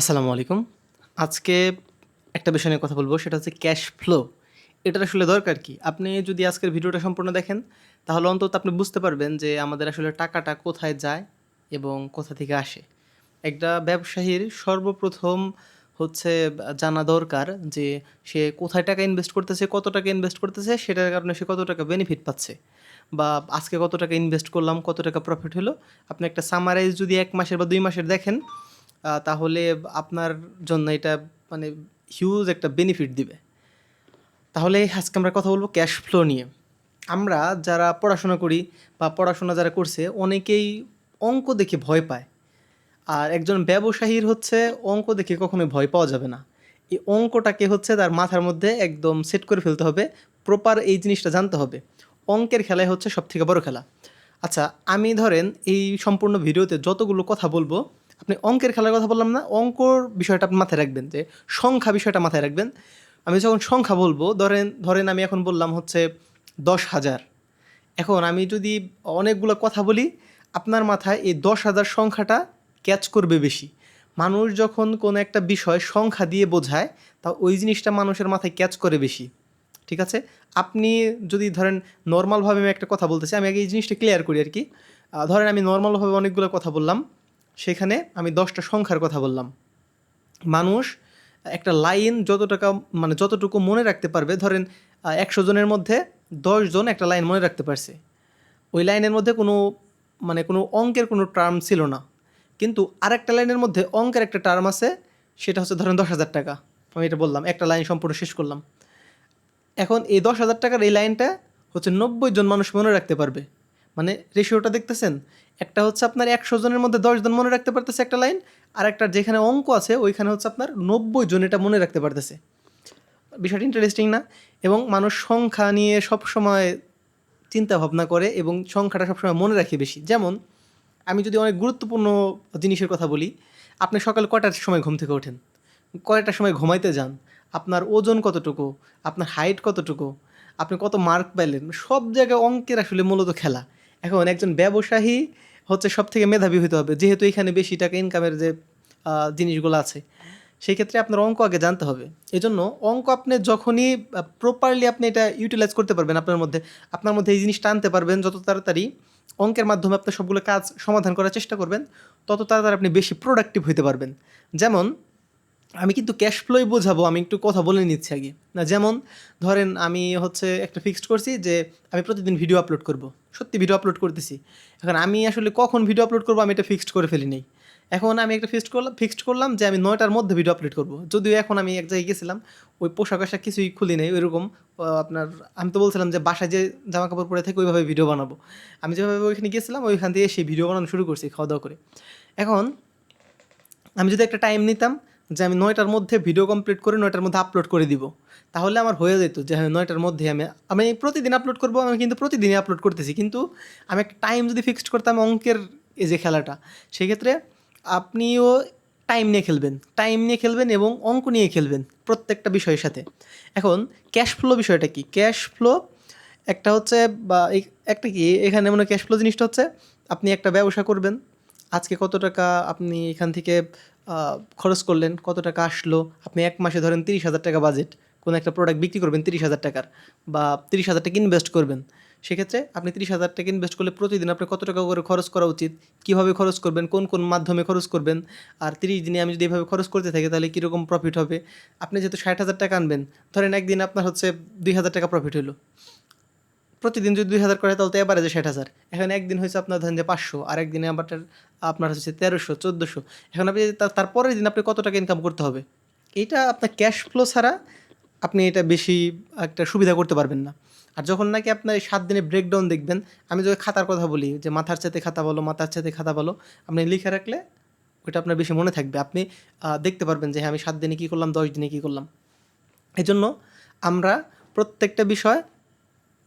আসসালামু আলাইকুম। আজকে একটা বিষয় নিয়ে কথা বলব, সেটা হচ্ছে ক্যাশ ফ্লো এটার আসলে দরকার কি? আপনি যদি আজকের ভিডিওটা সম্পূর্ণ দেখেন, তাহলে অন্তত আপনি বুঝতে পারবেন যে আমাদের আসলে টাকাটা কোথায় যায় এবং কোথা থেকে আসে। একটা ব্যবসায়ীর সর্বপ্রথম হচ্ছে জানা দরকার যে সে কোথায় টাকা ইনভেস্ট করতেছে, কত টাকা ইনভেস্ট করতেছে, সেটার কারণে সে কত টাকা বেনিফিট পাচ্ছে। বা আজকে কত টাকা ইনভেস্ট করলাম, কত টাকা প্রফিট হলো। আপনি একটা সামারাইজ যদি এক মাসের বা দুই মাসের দেখেন তাহলে আপনার জন্য এটা মানে হিউজ একটা বেনিফিট দিবে। তাহলে আজকে আমরা কথা বলব ক্যাশ ফ্লো নিয়ে। আমরা যারা পড়াশোনা করি বা পড়াশোনা যারা করছে, অনেকেই অঙ্ক দেখে ভয় পায়। আর একজন ব্যবসায়ীর হচ্ছে অঙ্ক দেখে কখনোই ভয় পাওয়া যাবে না। এই অঙ্কটাকে হচ্ছে তার মাথার মধ্যে একদম সেট করে ফেলতে হবে প্রপার এই জিনিসটা জানতে হবে। অঙ্কের খেলাই হচ্ছে সব থেকে বড় খেলা। আচ্ছা আমি ধরেন এই সম্পূর্ণ ভিডিওতে যতগুলো কথা বলব আপনি অঙ্কের খেলার কথা বললাম না, অঙ্কর বিষয়টা আপনি মাথায় রাখবেন যে সংখ্যা বিষয়টা মাথায় রাখবেন। আমি যখন সংখ্যা বলব, ধরেন ধরেন আমি এখন বললাম হচ্ছে দশ হাজার। এখন আমি যদি অনেকগুলো কথা বলি, আপনার মাথায় এই দশ হাজার সংখ্যাটা ক্যাচ করবে বেশি। মানুষ যখন কোনো একটা বিষয় সংখ্যা দিয়ে বোঝায়, তা ওই জিনিসটা মানুষের মাথায় ক্যাচ করে বেশি। ঠিক আছে? আপনি যদি ধরেন নর্মালভাবে আমি একটা কথা বলতেছি, আমি আগে এই জিনিসটা ক্লিয়ার করি আর কি। ধরেন আমি নর্মালভাবে অনেকগুলো কথা বললাম। সেখানে আমি দশটা সংখ্যার কথা বললাম। মানুষ একটা লাইন যত টাকা মানে যতটুকু মনে রাখতে পারবে, ধরেন একশো জনের মধ্যে জন একটা লাইন মনে রাখতে পারছে। ওই লাইনের মধ্যে কোনো মানে কোনো অঙ্কের কোনো টার্ম ছিল না। কিন্তু আরেকটা লাইনের মধ্যে অঙ্কের একটা টার্ম আছে, সেটা হচ্ছে ধরেন দশ হাজার টাকা। আমি এটা বললাম, একটা লাইন সম্পূর্ণ শেষ করলাম। এখন এই দশ হাজার টাকার এই লাইনটা হচ্ছে নব্বই জন মানুষ মনে রাখতে পারবে। মানে রেশিওটা দেখতেছেন? একটা হচ্ছে আপনার একশো জনের মধ্যে দশ জন মনে রাখতে পারতেছে একটা লাইন আর একটা যেখানে অঙ্ক আছে, ওইখানে হচ্ছে আপনার নব্বই জন এটা মনে রাখতে পারতেছে। বিষয়টা ইন্টারেস্টিং না? এবং মানুষ সংখ্যা নিয়ে সব সময় চিন্তা ভাবনা করে এবং সংখ্যাটা সবসময় মনে রাখে বেশি। যেমন, আমি যদি অনেক গুরুত্বপূর্ণ জিনিসের কথা বলি, আপনি সকাল কয়টার সময় ঘুম থেকে ওঠেন? কয়টার সময় ঘুমাইতে যান? আপনার ওজন কতটুকু? আপনার হাইট কতটুকু? আপনি কত মার্ক পাইলেন? সব জায়গায় অঙ্কের আসলে মূলত খেলা। এখন একজন ব্যবসায়ী হচ্ছে সব থেকে মেধাবী হতে হবে, যেহেতু এখানে বেশি টাকা ইনকামের যে জিনিসগুলো আছে সেই ক্ষেত্রে আপনার অঙ্ক আগে জানতে হবে। এজন্য অঙ্ক আপনি যখনই প্রপারলি আপনি এটা ইউটিলাইজ করতে পারবেন আপনার মধ্যে আপনার মধ্যে এই জিনিসটা আনতে পারবেন, যত তাড়াতাড়ি অঙ্কের মাধ্যমে আপনি সবগুলো কাজ সমাধান করার চেষ্টা করবেন, তত তাড়াতাড়ি আপনি বেশি প্রোডাক্টিভ হতে পারবেন। যেমন, আমি কিন্তু ক্যাশ ফ্লোই বোঝাবো, আমি একটু কথা বলে নিচ্ছি আগে। না, যেমন, ধরেন আমি হচ্ছে একটা ফিক্সড করছি যে, আমি প্রতিদিন ভিডিও আপলোড করব। সত্যি ভিডিও আপলোড করতেছি। এখন আমি আসলে কখন ভিডিও আপলোড করব আমি এটা ফিক্সড করে ফেলি নেই এখন আমি একটা ফিক্সড করলাম ফিক্সড করলাম যে আমি নয়টার মধ্যে ভিডিও আপলোড করব। যদিও এখন আমি এক জায়গায় গেছিলাম, ওই পোশাক আশাক কিছুই খুলি নেই, ওইরকম আপনার, আমি তো বলছিলাম যে বাসায় যে জামা কাপড় পরে থাকে ওইভাবে ভিডিও বানাবো। আমি যেভাবে ওইখানে গেছিলাম, ওইখান থেকে সেই ভিডিও বানানো শুরু করছি খাওয়া দাওয়া করে। এখন আমি যদি একটা টাইম নিতাম যে আমি নয়টার মধ্যে ভিডিও কমপ্লিট করে নয়টার মধ্যে আপলোড করে দিব। তাহলে আমার হয়ে যেত যে হ্যাঁ নয়টার মধ্যে আমি আমি প্রতিদিন আপলোড করব, আমি কিন্তু প্রতিদিনই আপলোড করতেছি। কিন্তু আমি একটা টাইম যদি ফিক্সড করতাম অঙ্কের এই যে খেলাটা, সেক্ষেত্রে আপনিও টাইম নিয়ে খেলবেন। টাইম নিয়ে খেলবেন এবং অঙ্ক নিয়ে খেলবেন প্রত্যেকটা বিষয়ের সাথে। এখন ক্যাশ ফ্লো বিষয়টা কি? ক্যাশ ফ্লো একটা হচ্ছে বা একটা কি? এখানে মনে ক্যাশ ফ্লো জিনিসটা হচ্ছে আপনি একটা ব্যবসা করবেন। আজকে কত টাকা আপনি এখান থেকে খরচ করলেন, কত টাকা আসলো? আপনি এক মাসে ধরেন তিরিশ হাজার টাকা বাজেট কোনো একটা প্রোডাক্ট বিক্রি করবেন তিরিশ হাজার টাকার বা তিরিশ হাজার টাকা ইনভেস্ট করবেন। সেক্ষেত্রে আপনি তিরিশ হাজার টাকা ইনভেস্ট করলে প্রতিদিন আপনি কত টাকা করে খরচ করা উচিত, কীভাবে খরচ করবেন, কোন কোন মাধ্যমে খরচ করবেন, আর তিরিশ দিনে আমি যদি এভাবে খরচ করতে থাকি তাহলে কীরকম প্রফিট হবে? আপনি যেহেতু ষাট হাজার টাকা আনবেন, ধরেন একদিন আপনার হচ্ছে দুই হাজার টাকা প্রফিট হলো। প্রতিদিন যদি দুই হাজার করে, তাহলে তো এবারে যে ষাট হাজার। এখন একদিন হয়েছে আপনার ধরেন যে পাঁচশো, আর একদিনে আবার আপনার হচ্ছে তেরোশো, চোদ্দোশো। এখন আপনি তারপরের দিন আপনি কত টাকা ইনকাম করতে হবে? এইটা আপনার ক্যাশ ফ্লো ছাড়া আপনি এটা বেশি একটা সুবিধা করতে পারবেন না। আর যখন নাকি আপনার এই সাত দিনে ব্রেকডাউন দেখবেন, আমি যদি খাতার কথা বলি, যে মাথার চাতে খাতা বলো, মাথার চাতে খাতা বলো, আপনি লিখে রাখলে ওইটা আপনার বেশি মনে থাকবে। আপনি দেখতে পারবেন যে হ্যাঁ আমি সাত দিনে কী করলাম, দশ দিনে কী করলাম। এই জন্য আমরা প্রত্যেকটা বিষয়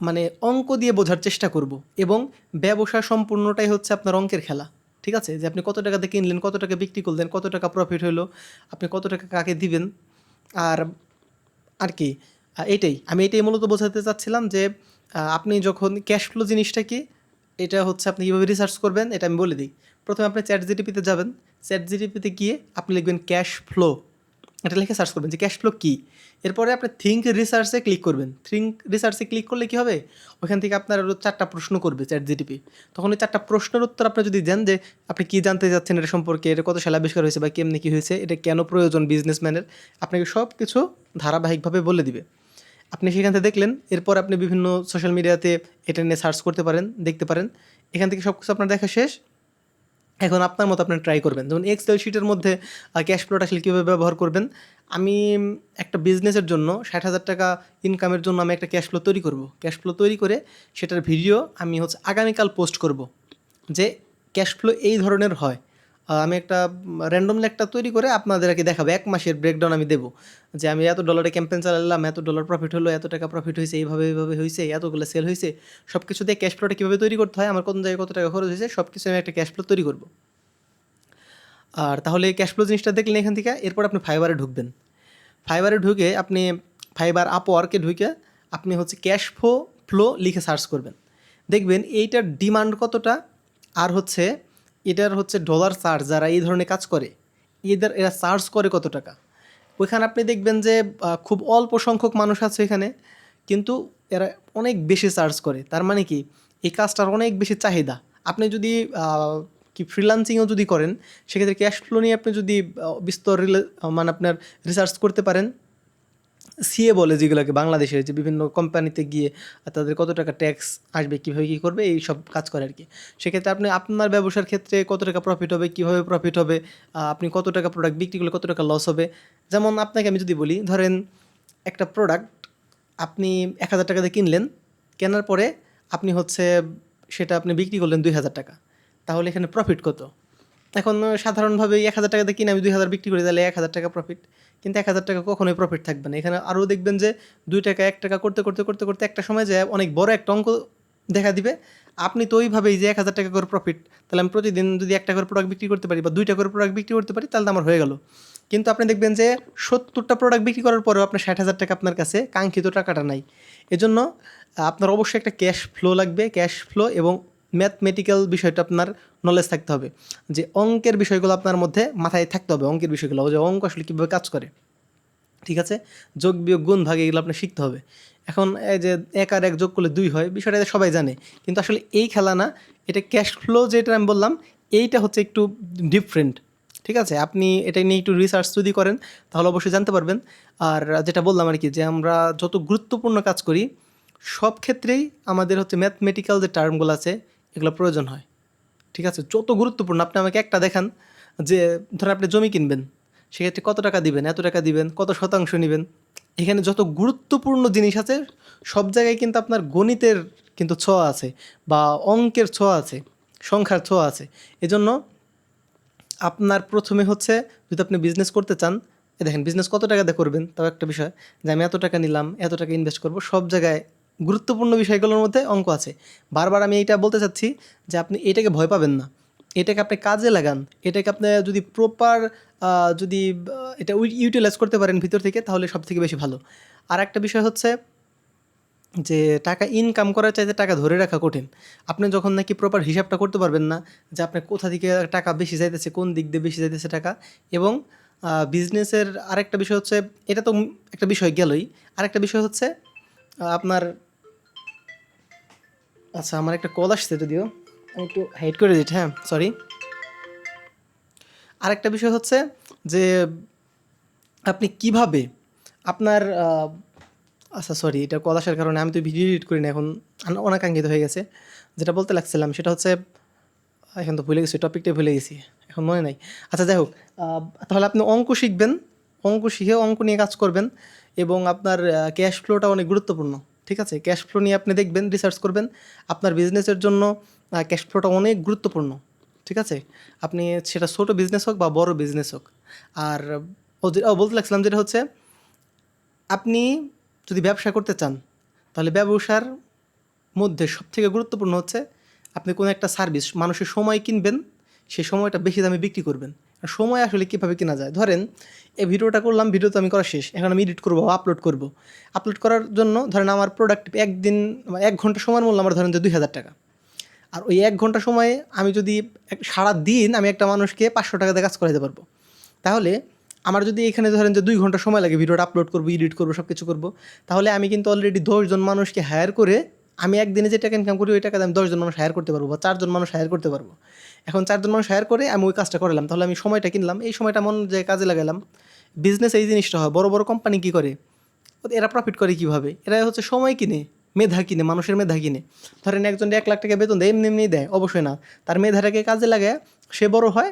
মানে অঙ্ক দিয়ে বোঝার চেষ্টা করব এবং ব্যবসা সম্পূর্ণটাই হচ্ছে আপনার অঙ্কের খেলা, ঠিক আছে? যে আপনি কত টাকাতে কিনলেন, কত টাকা বিক্রি করলেন, কত টাকা প্রফিট হলো আপনি কত টাকা কাকে দিবেন, আর আর কি? এটাই। আমি এটাই মূলত বোঝাতে চাচ্ছিলাম যে আপনি যখন ক্যাশ ফ্লো জিনিসটা কি, এটা হচ্ছে আপনি কীভাবে রিসার্চ করবেন, এটা আমি বলে দিই। প্রথমে আপনি চ্যাট জিটিপিতে যাবেন। চ্যাট জিডিপিতে গিয়ে আপনি লিখবেন ক্যাশ ফ্লো এটা লিখে সার্চ করবেন যে ক্যাশ ফ্লো কী। এরপরে আপনি থিঙ্ক রিসার্চে ক্লিক করবেন। থিঙ্ক রিসার্চে ক্লিক করলে কী হবে? ওখান থেকে আপনার আরও চারটা প্রশ্ন করবে চ্যাট জিডিপি তখন ওই চারটা প্রশ্নের উত্তর আপনি যদি দেন যে, আপনি কী জানতে চাচ্ছেন এটা সম্পর্কে, এটা কত সালে আবিষ্কার হয়েছে বা কেমনি কী হয়েছে, এটা কেন প্রয়োজন বিজনেসম্যানের আপনাকে সব কিছু ধারাবাহিকভাবে বলে দিবে। আপনি সেখান থেকে দেখলেন, এরপর আপনি বিভিন্ন সোশ্যাল মিডিয়াতে এটা নিয়ে সার্চ করতে পারেন, দেখতে পারেন। এখান থেকে সব কিছু আপনার দেখা শেষ। এখন আপনার মতো আপনি ট্রাই করবেন। যেমন এক্সেল শিটের মধ্যে ক্যাশ ফ্লোটা আসলে কীভাবে ব্যবহার করবেন? আমি, একটা বিজনেসের জন্য ষাট হাজার টাকা ইনকামের জন্য আমি একটা ক্যাশ ফ্লো তৈরি করব। ক্যাশ ফ্লো তৈরি করে সেটার ভিডিও আমি হচ্ছে আগামীকাল পোস্ট করব যে ক্যাশ ফ্লো এই ধরনের হয়। আমি একটা র্যান্ডমলি একটা তৈরি করে আপনাদের আপনাদেরকে দেখাবো। এক মাসের ব্রেকডাউন আমি দেবো। যে আমি এত ডলারে ক্যাম্পেন চালালাম, এত ডলার প্রফিট হলো, এত টাকা প্রফিট হয়েছে, এইভাবে এইভাবে হয়েছে, এতগুলো সেল হয়েছে সব কিছু দিয়ে ক্যাশ ফ্লোটা কীভাবে তৈরি করতে হয়, আমার কোন জায়গায় কত টাকা খরচ হয়েছে সব কিছু আমি একটা ক্যাশ ফ্লো তৈরি করব। আর তাহলে ক্যাশ ফ্লো জিনিসটা দেখলেন এখান থেকে, এরপর আপনি ফাইবারে ঢুকবেন। ফাইবারে ঢুকে আপনি ফাইবার আপওয়ার্কে ঢুকে আপনি হচ্ছে ক্যাশ ফ্লো ফ্লো লিখে সার্চ করবেন। দেখবেন এইটার ডিমান্ড কতটা, আর হচ্ছে এটার হচ্ছে ডলার চার্জ যারা এই ধরনের কাজ করে, এদের এরা চার্জ করে কত টাকা? ওইখানে আপনি দেখবেন যে খুব অল্প সংখ্যক মানুষ আছে এখানে, কিন্তু এরা অনেক বেশি চার্জ করে। তার মানে কি? এই কাজটার অনেক বেশি চাহিদা। আপনি যদি কি ফ্রিলান্সিংও যদি করেন, সেক্ষেত্রে ক্যাশ ফ্লো নিয়ে আপনি যদি বিস্তর মানে আপনার রিসার্চ করতে পারেন সিএ বলে যেগুলোকে বাংলাদেশের যে বিভিন্ন কোম্পানিতে গিয়ে তাদের কত টাকা ট্যাক্স আসবে, কীভাবে কী করবে, এই সব কাজ করে আর কি সেক্ষেত্রে আপনি, আপনার ব্যবসার ক্ষেত্রে কত টাকা প্রফিট হবে, কীভাবে প্রফিট হবে আপনি কত টাকা প্রোডাক্ট বিক্রি করলে কত টাকা লস হবে। যেমন আপনাকে আমি যদি বলি, ধরেন একটা প্রোডাক্ট আপনি এক হাজার টাকা দিয়ে কিনলেন, কেনার পরে আপনি হচ্ছে সেটা আপনি বিক্রি করলেন দুই হাজার টাকা। তাহলে এখানে প্রফিট কত? এখন সাধারণভাবে এক হাজার টাকা দিয়ে কিনে আমি দুই হাজার বিক্রি করি, তাহলে এক হাজার টাকা প্রফিট কিন্তু এক হাজার টাকা কখনোই প্রফিট থাকবে না। এখানে আরও দেখবেন যে, দুই টাকা, এক টাকা করতে করতে করতে করতে একটা সময় যায়, অনেক বড় একটা অঙ্ক দেখা দিবে। আপনি তো ওইভাবেই যে এক হাজার টাকা করে প্রফিট তাহলে আমি প্রতিদিন যদি একটা করে প্রোডাক্ট বিক্রি করতে পারি বা দুইটা করে প্রোডাক্ট বিক্রি করতে পারি, তাহলে আমার হয়ে গেল। কিন্তু আপনি দেখবেন যে, সত্তরটা প্রোডাক্ট বিক্রি করার পরেও আপনার ষাট হাজার টাকা আপনার কাছে কাঙ্ক্ষিত টাকাটা নাই। এজন্য আপনার অবশ্যই একটা ক্যাশ ফ্লো লাগবে। ক্যাশ ফ্লো এবং ম্যাথমেটিক্যাল বিষয়টা আপনার নলেজ থাকতে হবে। যে অঙ্কের বিষয়গুলো আপনার মধ্যে মাথায় থাকতে হবে, অঙ্কের বিষয়গুলো। যে অঙ্ক আসলে কীভাবে কাজ করে। ঠিক আছে? যোগ বিয়োগ গুণ ভাগ, এগুলো আপনার শিখতে হবে। এখন এই যে এক আর এক যোগ করলে দুই হয়, বিষয়টা সবাই জানে। কিন্তু আসলে এই খেলা না, এটা ক্যাশ ফ্লো যেটা আমি বললাম, এইটা হচ্ছে একটু ডিফারেন্ট ঠিক আছে? আপনি এটা নিয়ে একটু রিসার্চ যদি করেন, তাহলে অবশ্যই জানতে পারবেন। আর যেটা বললাম আর কি, যে আমরা যত গুরুত্বপূর্ণ কাজ করি, সব ক্ষেত্রেই আমাদের হচ্ছে ম্যাথমেটিক্যাল যে টার্মগুলো আছে এগুলো প্রয়োজন হয়। ঠিক আছে? যত গুরুত্বপূর্ণ, আপনি আমাকে একটা দেখান যে, ধরেন আপনি জমি কিনবেন, সেক্ষেত্রে কত টাকা দিবেন, এত টাকা দিবেন, কত শতাংশ নেবেন? এখানে যত গুরুত্বপূর্ণ জিনিস আছে, সব জায়গায় কিন্তু আপনার গণিতের কিন্তু ছোঁয়া আছে বা অঙ্কের ছোঁয়া আছে, সংখ্যার ছোঁয়া আছে। এজন্য আপনার প্রথমে হচ্ছে, যদি আপনি বিজনেস করতে চান দেখেন বিজনেস কত টাকা দিয়ে করবেন? তাও একটা বিষয় যে, আমি এত টাকা নিলাম, এত টাকা ইনভেস্ট করব, সব জায়গায় গুরুত্বপূর্ণ বিষয়গুলোর মধ্যে অঙ্ক আছে। বারবার আমি এইটা বলতে চাচ্ছি যে আপনি এটাকে ভয় পাবেন না। এটাকে আপনি কাজে লাগান। এটাকে আপনি যদি প্রপার যদি এটা ইউটিলাইজ করতে পারেন ভিতর থেকে, তাহলে সব থেকে বেশি ভালো। আর একটা বিষয় হচ্ছে যে টাকা ইনকাম করার চাইতে টাকা ধরে রাখা কঠিন। আপনি যখন নাকি প্রপার হিসাবটা করতে পারবেন না যে আপনার কোথা থেকে টাকা বেশি যাইতেছে কোন দিক দিয়ে বেশি যাইতেছে টাকা। এবং বিজনেসের আরেকটা বিষয় হচ্ছে, এটা তো একটা বিষয় গেলই। আরেকটা বিষয় হচ্ছে আপনার আচ্ছা আমার একটা কল আসছে যদিও, আমি একটু হাইড করে দিচ্ছি হ্যাঁ সরি আরেকটা বিষয় হচ্ছে যে, আপনি কীভাবে আপনার আচ্ছা সরি এটা কল আসার কারণে আমি তো ভিডিও এডিট করি না এখন অনাকাঙ্ক্ষিত হয়ে গেছে। যেটা বলতে লাগছিলাম, সেটা হচ্ছে, এখন তো ভুলে গেছি টপিকটাই ভুলে গেছি, এখন মনে নাই। আচ্ছা যাই হোক তাহলে আপনি অঙ্ক শিখবেন অঙ্ক শিখে অঙ্ক নিয়ে কাজ করবেন এবং আপনার ক্যাশ ফ্লোটা অনেক গুরুত্বপূর্ণ, ঠিক আছে? ক্যাশ ফ্লো নিয়ে আপনি দেখবেন রিসার্চ করবেন, আপনার বিজনেসের জন্য ক্যাশ ফ্লোটা অনেক গুরুত্বপূর্ণ, ঠিক আছে? আপনি সেটা ছোটো বিজনেস হোক বা বড় বিজনেস হোক। আর বলতে লাগছিলাম যেটা হচ্ছে, আপনি যদি ব্যবসা করতে চান, তাহলে ব্যবসার মধ্যে সবথেকে গুরুত্বপূর্ণ হচ্ছে, আপনি কোনো একটা সার্ভিস মানুষের সময় কিনবেন সেই সময়টা বেশি দামে বিক্রি করবেন। সময় আসলে কীভাবে কেনা যায়। ধরেন, এই ভিডিওটা করলাম, ভিডিও তো আমি করা শেষ। এখন আমি এডিট করব আপলোড করব। আপলোড করার জন্য ধরেন আমার প্রোডাক্ট একদিন এক ঘণ্টা সময়ের মূল্য আমার ধরেন যে দুই হাজার টাকা। আর ওই এক ঘণ্টা সময়ে আমি যদি সারা দিন আমি একটা মানুষকে পাঁচশো টাকাতে কাজ করাতে পারব। তাহলে আমার যদি এখানে ধরেন যে দুই ঘণ্টা সময় লাগে ভিডিওটা আপলোড করব এডিট করব সব কিছু করব, তাহলে আমি কিন্তু অলরেডি দশজন মানুষকে হায়ার করে আমি একদিনে যে টাকা ইনকাম করি, ওই টাকাতে আমি দশজন মানুষ হায়ার করতে পারব বা চারজন মানুষ হায়ার করতে পারব। এখন চারজন মানুষ হায়ার করে আমি ওই কাজটা করলাম, তাহলে আমি সময়টা কিনলাম। এই সময়টা মন যে কাজে লাগালাম। বিজনেস এই জিনিসটা হয়। বড় বড় কোম্পানি কী করে? এরা প্রফিট করে কীভাবে? এরা হচ্ছে সময় কিনে, মেধা কিনে, মানুষের মেধা কিনে। ধরেন একজন এক লাখ টাকা বেতন দেয়, এমনি এমনি দেয়, অবশ্যই না। তার মেধাটাকে কাজে লাগায়, সে বড় হয়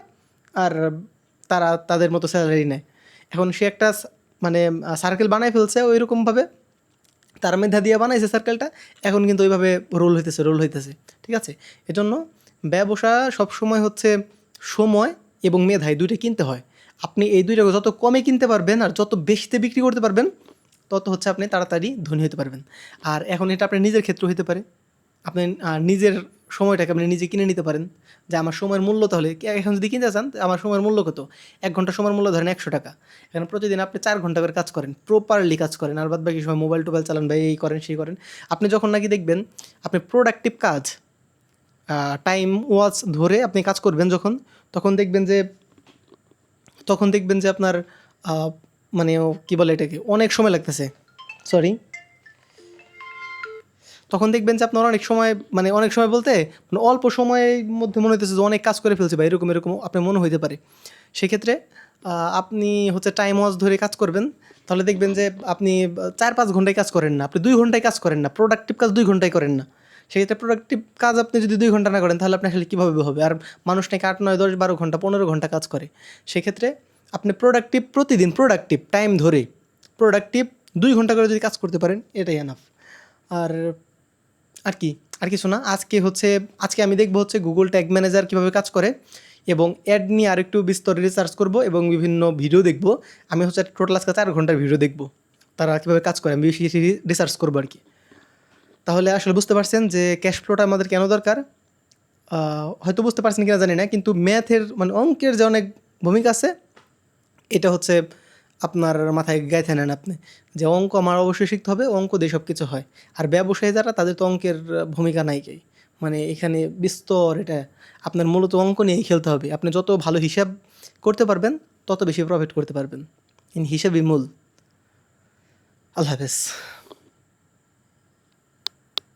আর তারা তাদের মতো স্যালারি নেয়। এখন সে একটা মানে সার্কেল বানায় ফেলছে ওই রকমভাবে তার মেধা দিয়ে বানাইছে সার্কেলটা এখন কিন্তু ওইভাবে রোল হইতেছে রোল হইতেছে, ঠিক আছে? এজন্য ব্যবসা সবসময় হচ্ছে সময় এবং মেধাই দুইটা কিনতে হয়। আপনি এই দুইটা যত কমে কিনতে পারবেন আর যত বেশিতে বিক্রি করতে পারবেন, তত হচ্ছে আপনি তাড়াতাড়ি ধনী হতে পারবেন। আর এখন এটা আপনার নিজের ক্ষেত্রেও হতে পারে। আপনি নিজের সময়টাকে আপনি নিজে কিনে নিতে পারেন। যে আমার সময়ের মূল্য তাহলে, এখন যদি কিনতে চান, আমার সময়ের মূল্য কত? এক ঘণ্টা সময়ের মূল্য ধরেন একশো টাকা। এখন প্রতিদিন আপনি চার ঘণ্টা করে কাজ করেন প্রপারলি কাজ করেন, আর বাদ বাকি সময় মোবাইল টোবাইল চালান, বা এই করেন, সেই করেন। আপনি যখন নাকি দেখবেন, আপনি প্রোডাক্টিভ কাজ টাইম ওয়াচ ধরে আপনি কাজ করবেন যখন, তখন দেখবেন যে, তখন দেখবেন যে আপনার মানে কী বলে এটাকে, অনেক সময় লাগতেছে। সরি তখন দেখবেন যে আপনার অনেক সময় মানে অনেক সময় বলতে মানে অল্প সময়ের মধ্যে মনে হইতেছে যে অনেক কাজ করে ফেলছে বা এরকম এরকম আপনার মনে হইতে পারে। সেক্ষেত্রে আপনি হচ্ছে টাইম ওয়াচ ধরে কাজ করবেন। তাহলে দেখবেন যে আপনি চার পাঁচ ঘন্টায় কাজ করেন না। আপনি দুই ঘন্টায় কাজ করেন না। প্রোডাক্টিভ কাজ দুই ঘন্টায় করেন না। সেক্ষেত্রে প্রোডাক্টিভ কাজ আপনি যদি দুই ঘণ্টা না করেন, তাহলে আপনি আসলে কীভাবে হবে? আর মানুষ নাকি আট, নয়, দশ, বারো ঘণ্টা, পনেরো ঘণ্টা কাজ করে। সেক্ষেত্রে আপনি প্রোডাক্টিভ প্রতিদিন প্রোডাক্টিভ টাইম ধরে প্রোডাক্টিভ দুই ঘণ্টা করে যদি কাজ করতে পারেন, এটাই এনাফ আর আর কি, আর কিছু না। আজকে হচ্ছে, আজকে আমি দেখব হচ্ছে গুগল ট্যাগ ম্যানেজার কীভাবে কাজ করে এবং অ্যাড নিয়ে আরেকটু বিস্তর রিসার্চ করব এবং বিভিন্ন ভিডিও দেখব। আমি হচ্ছে টোটাল আজকে চার ঘণ্টার ভিডিও দেখব। তারা কীভাবে কাজ করে, আমি বেশি রিসার্চ করব আর কি। তাহলে আসলে বুঝতে পারছেন যে ক্যাশ ফ্লোটা আমাদের কেন দরকার? হয়তো বুঝতে পারছেন কিনা জানি না, কিন্তু ম্যাথের মানে অঙ্কের যে অনেক ভূমিকা আছে, এটা হচ্ছে আপনার মাথায় গাইতে নেন আপনি। যে অঙ্ক আমার অবশ্যই শিখতে হবে, অঙ্ক দিয়ে সব কিছু হয়। আর ব্যবসায়ী যারা, তাদের তো অঙ্কের ভূমিকা নাই কেই। মানে এখানে বিস্তর এটা, আপনার মূলত অঙ্ক নিয়েই খেলতে হবে। আপনি যত ভালো হিসাব করতে পারবেন, তত বেশি প্রফিট করতে পারবেন। ইন হিসাবই মূল। আল্লাহ হাফেজ।